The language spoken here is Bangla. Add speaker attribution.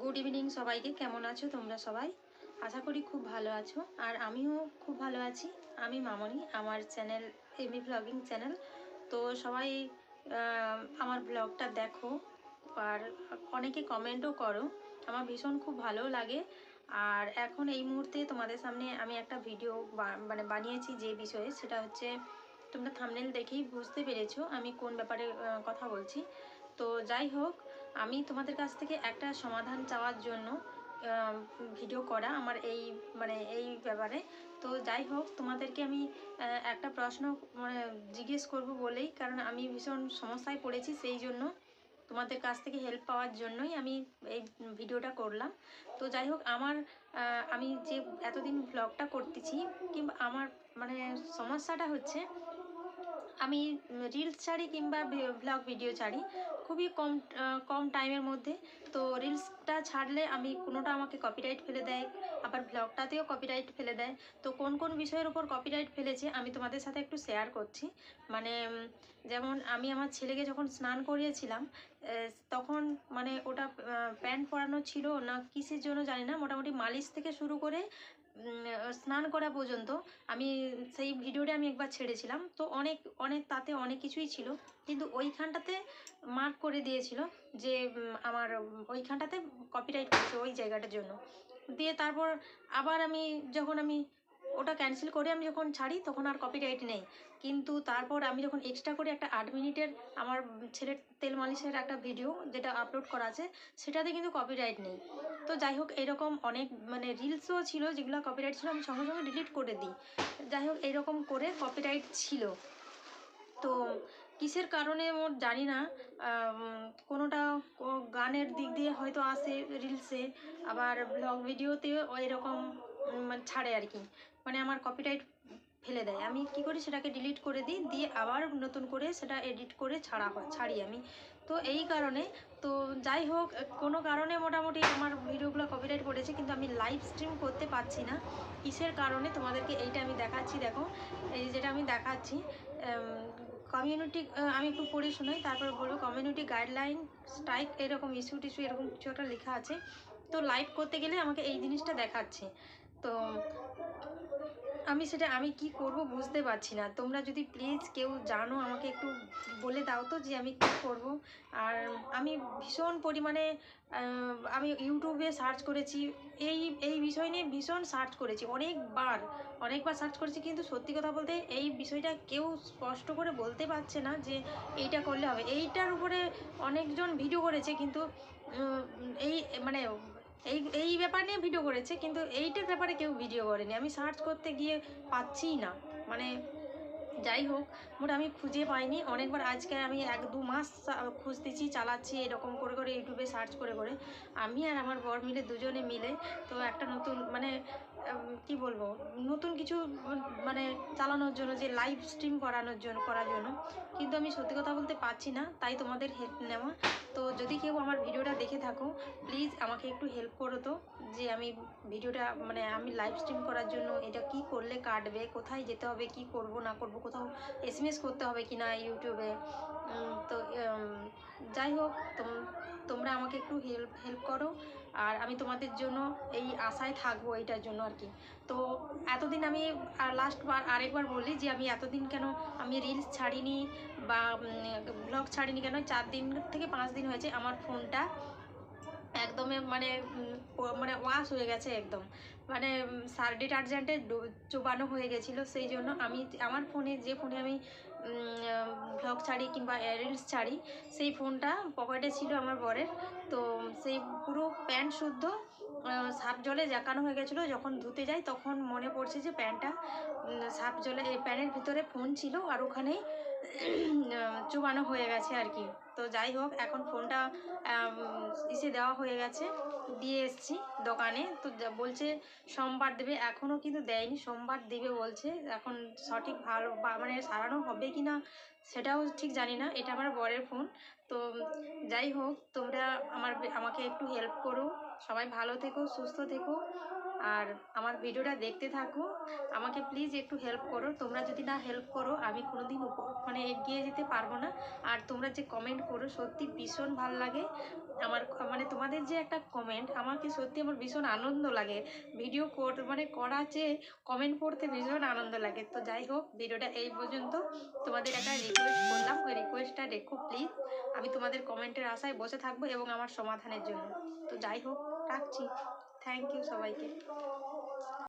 Speaker 1: গুড ইভিনিং সবাইকে, কেমন আছো তোমরা সবাই? আশা করি খুব ভালো আছো। আর আমিও খুব ভালো আছি। আমি মামনি, আমার চ্যানেল এমি ব্লগিং চ্যানেল তো সবাই আমার ব্লগটা দেখো। আর অনেকে কমেন্টও করো। আমার ভীষণ খুব ভালো লাগে। আর এখন এই মুহূর্তে তোমাদের সামনে আমি একটা ভিডিও মানে বানিয়েছি যে বিষয়ে। সেটা হচ্ছে, তোমরা থামনেল দেখেই বুঝতে পেরেছ আমি কোন ব্যাপারে কথা বলছি। তো যাই হোক আমি তোমাদের কাছ থেকে একটা সমাধান চাওয়ার জন্য ভিডিও করা আমার এই মানে এই ব্যাপারে। তো যাই হোক, তোমাদেরকে আমি একটা প্রশ্ন মানে জিজ্ঞেস করব বলেই, কারণ আমি ভীষণ সমস্যায় পড়েছি সেই জন্য তোমাদের কাছ থেকে হেল্প পাওয়ার জন্যই আমি এই ভিডিওটা করলাম। তো যাই হোক, আমার আমি যে এতদিন ব্লগটা করতেছি, কিংবা আমার মানে সমস্যাটা হচ্ছে আমি রিলস ছাড়ি কিংবা ব্লগ ভিডিও ছাড়ি, খুবই কম কম টাইমের মধ্যে। তো রিলসটা ছাড়লে আমি কোনোটা আমাকে কপিরাইট ফেলে দেয়, আবার ব্লগটাতেও কপিরাইট ফেলে দেয়। তো কোন কোন বিষয়ের উপর কপিরাইট ফেলেছে আমি তোমাদের সাথে একটু শেয়ার করছি। মানে যেমন আমি আমার ছেলেকে যখন স্নান করিয়েছিলাম তখন মানে ওটা প্যান্ট পরানো ছিল না, কিসের জন্য জানি না, মোটামুটি মালিশ থেকে শুরু করে স্নান করা পর্যন্ত আমি সেই ভিডিওটা আমি একবার ছেড়েছিলাম। তো অনেক অনেক, তাতে অনেক কিছুই ছিল। কিন্তু ওইখানটাতে মার্ক করে দিয়েছিল যে আমার ওইখানটাতে কপিরাইট করেছে ওই জায়গাটার জন্য। দিয়ে তারপর আবার আমি যখন আমি ওটা ক্যান্সেল করে আমি যখন ছাড়ি, তখন আর কপিরাইট নেই। কিন্তু তারপর আমি যখন এক্সট্রা করে একটা আট মিনিটের আমার ছেলের তেল মালিশের একটা ভিডিও যেটা আপলোড করা আছে, সেটাতে কিন্তু কপিরাইট নেই। তো যাই হোক, এরকম অনেক মানে রিলসও ছিল যেগুলো কপিরাইট ছিল, আমি সঙ্গে সঙ্গে ডিলিট করে দিই। যাই হোক, এরকম করে কপিরাইট ছিল। তো কিসের কারণে ওর জানি না কোনোটা গানের দিক দিয়ে হয়তো আসে রিলসে আবার ব্লগ ভিডিওতেও এরকম মানে ছাড়ে আর কি। মানে আমার কপিরাইট ফেলে দেয়। আমি কি করি, সেটাকে ডিলিট করে দিই, দিয়ে আবার নতুন করে সেটা এডিট করে ছাড়া হয়, ছাড়ি আমি। তো এই কারণে, তো যাই হোক, কোনো কারণে মোটামুটি আমার ভিডিওগুলো কপিরাইট পড়েছে, কিন্তু আমি লাইভ স্ট্রিম করতে পারছি না। কিসের কারণে তোমাদেরকে এইটা আমি দেখাচ্ছি, দেখো। এই যেটা আমি দেখাচ্ছি কমিউনিটি আমি একটু পড়ে শোনাই, তারপর বলব কমিউনিটি গাইডলাইন স্ট্রাইক এরকম ইস্যু টিস্যু এরকম কিছু একটা লেখা আছে। তো লাইভ করতে গেলে আমাকে এই জিনিসটা দেখাচ্ছে। তো আমি সেটা, আমি কি করব বুঝতে পারছি না। তোমরা যদি প্লিজ কেউ জানো, আমাকে একটু বলে দাও তো যে আমি কী করব। আর আমি ভীষণ পরিমাণে আমি ইউটিউবে সার্চ করেছি। এই এই বিষয় নিয়ে ভীষণ সার্চ করেছি। অনেকবার অনেকবার সার্চ করেছি, কিন্তু সত্যি কথা বলতে এই বিষয়টা কেউ স্পষ্ট করে বলতে পারছে না যে এইটা করলে হবে। এইটার উপরে অনেকজন ভিডিও করেছে, কিন্তু এই মানে এই এই ব্যাপার নিয়ে ভিডিও করেছে, কিন্তু এইটার ব্যাপারে কেউ ভিডিও করেনি। আমি সার্চ করতে গিয়ে পাচ্ছিই না। মানে যাই হোক, মোট আমি খুঁজে পাইনি। অনেকবার আজকে আমি এক দু মাস খুঁজতেছি, চালাচ্ছি, এরকম করে করে ইউটিউবে সার্চ করে করে। আমি আর আমার বর মিলে দুজনে মিলে তো একটা নতুন মানে কি বলব, নতুন কিছু মানে চালানোর জন্য, যে লাইভ স্ট্রিম করানোর জন্য, করার জন্য। কিন্তু আমি সত্যি কথা বলতে পারছি না, তাই তোমাদের হেল্প নেওয়া। তো যদি কেউ আমার ভিডিওটা দেখে থাকো প্লিজ আমাকে একটু হেল্প করো তো, যে আমি ভিডিওটা মানে আমি লাইভ স্ট্রিম করার জন্য এটা কি করলে কাটবে, কোথায় যেতে হবে, কি করব, না করব, কোথাও এসএমএস করতে হবে কি না ইউটিউবে তো যাই হোক তোম- তোমরা আমাকে একটু হেল্প হেল্প করো। আর আমি তোমাদের জন্য এই আশায় থাকব এইটার জন্য আর কি। তো এতদিন আমি, আর লাস্টবার আরেকবার বলি যে আমি এতদিন কেন আমি রিলস ছাড়িনি বা ব্লগ ছাড়িনি কেন? চার দিন থেকে পাঁচ দিন হয়েছে আমার ফোনটা একদমই মানে মানে ওয়াশ হয়ে গেছে একদম। মানে সার ডিটারজেন্টে চোবানো হয়ে গেছিল। সেই জন্য আমি আমার ফোনে, যে ফোনে আমি ব্লগ ছাড়ি কিংবা রিলস ছাড়ি, সেই ফোনটা পকেটে ছিল আমার বরের। তো সেই পুরো প্যান্ট শুদ্ধ সাপ জলে জাকানো হয়ে গেছিল। যখন ধুতে যাই তখন মনে পড়ছে যে প্যান্টটা সাপ জলে প্যানের ভিতরে ফোন ছিল আর ওখানেই চুবানো হয়ে গেছে আর কি। তো যাই হোক, এখন ফোনটা ইসে দেওয়া হয়ে গেছে। দিয়ে এসছি দোকানে। তো বলছে সোমবার দেবে। এখনও কিন্তু দেয়নি। সোমবার দেবে বলছে। এখন সঠিক ভালো মানে সারানো হবে কি না সেটাও ঠিক জানি না। এটা আমার বরের ফোন। তো যাই হোক, তোমরা আমার আমাকে একটু হেল্প করো। সবাই ভালো থেকো, সুস্থ থেকো। আর আমার ভিডিওটা দেখতে থাকো। আমাকে প্লিজ একটু হেল্প করো। তোমরা যদি না হেল্প করো, আমি কোনোদিন মানে এগিয়ে যেতে পারব না। আর তোমরা যে কমেন্ট করো, সত্যি ভীষণ ভালো লাগে। আমার মানে তোমাদের যে একটা কমেন্ট আমাকে সত্যি আমার ভীষণ আনন্দ লাগে। ভিডিও কর মানে করা চেয়ে কমেন্ট পড়তে ভীষণ আনন্দ লাগে। তো যাই হোক, ভিডিওটা এই পর্যন্ত। তোমাদের একটা রিকোয়েস্ট করলাম। ওই রিকোয়েস্টটা রেখো প্লিজ আমি তোমাদের কমেন্টের আশায় বসে থাকব এবং আমার সমাধানের জন্য। তো যাই হোক, রাখছি। থ্যাংক ইউ সবাইকে